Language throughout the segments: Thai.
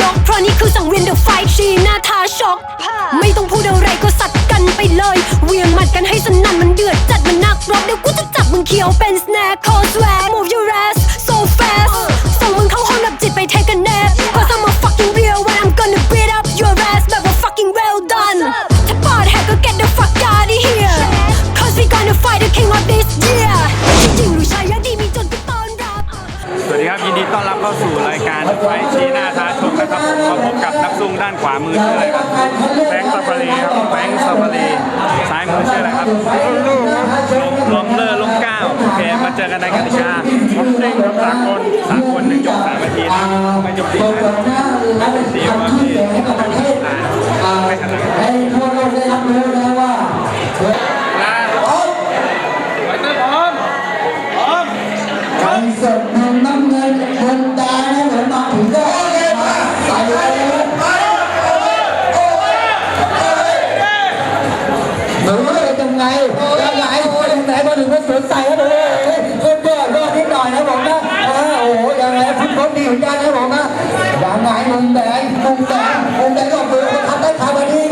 ยก เพราะนี่คือสังเวียนเดอะไฟชีหน้าทาช็อก ไม่ต้องพูดอะไรก็สัดกันไปเลยเวียงหมัดกันให้สนั่นมันเดือดจัดมันนักรบเดี๋ยวกูจะจับมึงเคี้ยวเป็นสแน็ค call swag move your ass สู่รายการไฟชี้หน้าท้าชกนะครับผมมาพบกับนักสู้ด้านขวามือชื่ออะไรครับแบงค์ซาฟารีครับแบงค์ซาฟารีซ้ายมือชื่ออะไรครับลูกลมเลอร์ลมเก้าโอเคมาเจอกันในกติกาผมเด้งครับสากลสากลหนึ่งยกสามนาทีนะไม่จบตีนะไม่จบตีว่าพี่อ่าไม่ขนาดนั้นใหนูว่าเป็นยังไงยังไงยังไงมาถึงก็สวนใส่แล้วเลยคนเดือดร้อนิดหน่อยนะผมนะโอ้โหยังไงฟุตบอลดีเหมือนกันนะผมนะยังไงมุมแดงมุมแดงมุมแดงก็มือทำได้ขาบดี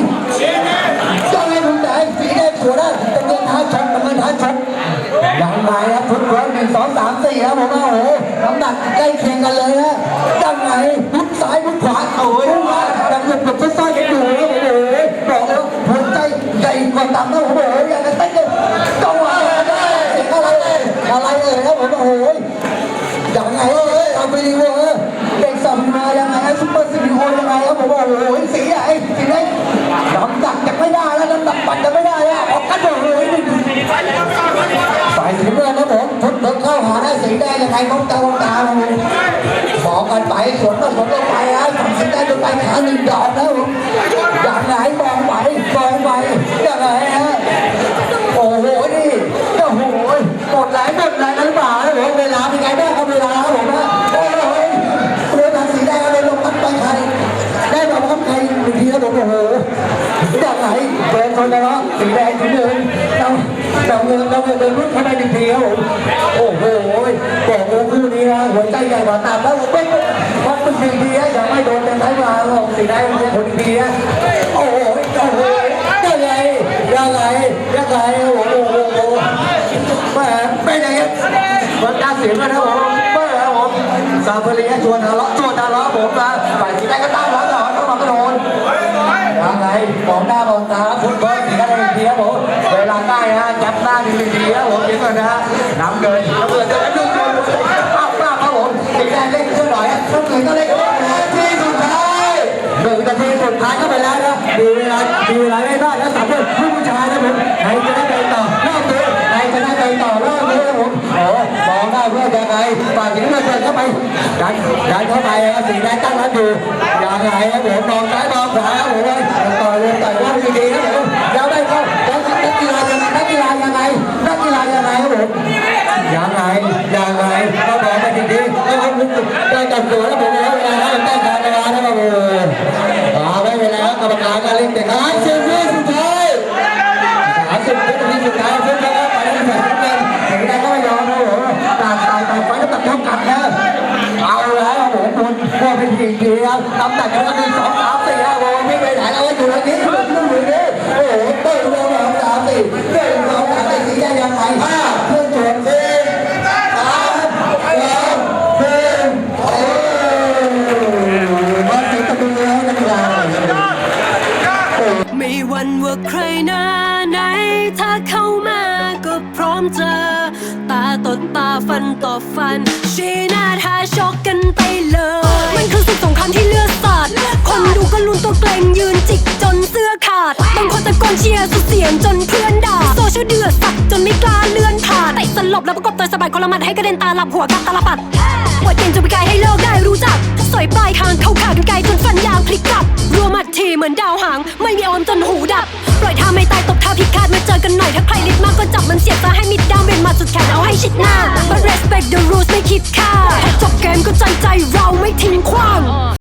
ยังไงมุมแดงสีแดงสวยนะตะเกียงท้าชกตะเกียงท้าชกยังไงครับฟุตบอลหนึ่งสองสามสี่ครับผมว่าโอ้โหน้ำหนักใกล้เคียงกันเลยนะ ไงเอ้ยเอาไปดีเวอร์เด็กสัมมายังไงซุปเปอร์ซีพีโอยังไงครับผมว่าโอ้โหสีใหญ่สีเล็กน้ำหนักจะไม่ได้แล้วน้ำหนักปั่นจะไม่ได้แล้วออกกันเลยสายสีเงินนะผมทุบเดินเข้าหาได้สีแดงยังไงต้องตาต้องตาบอกกันไปสวนก็สวนก็ไปนะสีแดงจะไปหาหนึ่งดอกแล้วอย่างไหนมองไปมองไปอยังไงฮะโอ้โหนี่โอ้โหหมดแรงหมดแรงนั้นเปล่าแากไหนเป็นคนละเนาะสีแดงสีเงินเราเราเงินเราเงินเดินรุ่นเข้าไปหนึ่งทีครับผมโอ้โหบอกว่าคู่นี้นะหัวใจใหญ่กว่าตามแล้วผมไม่วัดเป็นหนึ่งทีนะอย่าไม่โดนเป็นท้ายมาของสีแดงเป็นคนทีนะโอ้โหโอ้โหยังไงยังไงยังไงโอ้โหโอ้โหแม่ไม่ไงมันตาเสียงนะผมไม่ครับผมซาเฟรียชวนทะเลาะชวนทะเลาะผมนะ นานเข้ายก็ไปแล้วนะดีเวลาดีเวลาได้ได้แล้วสามคนผู้ชายนะผมใครจะได้ไปต่อรอบนี้ใครจะได้ไปต่อรอบนี้นะผมโอ้มองได้เพื่อจะไงฝ่ายสีน้ำเงินเข้าไปดันดันเข้าไปสีแดงตั้งรับอยู่ยังไรนะผมมองซ้ายมองขวาผมต่อยเลย มเจอ ตาต่อตาฟันต่อฟัน ชีหน้าท้าชกกันไปเลย มันคือศึกสงครามที่เลือดสาด คนดูก็ลุ้นตัวเกรงยืนจิกจนเสื้อขาด บางคนตะโกนเชียร์สุดเสียงจนเพื่อนด่า โซเชียลเดือดสักจนไม่กล้าเลื่อนผ่านเตะสลบแล้วประกบตัวสะบัดคนละหมัดให้กระเด็นตาหลับหัวกับตาลปัดปวดเก่งจนไปไกลให้โลกได้รู้จักสอยปลายคางเข้าขากันไกลจนฟันยางพลิกกลับรัวมัดทีเหมือนดาวหาง ไม่มีออมจนหูดับ ปล่อยท่าไม่ตายตบท่าพิ ชิดหน้า but respect the rules ไม่คิดค่าจบเกมก็ใจใจเราไม่ทิ้งขว้าง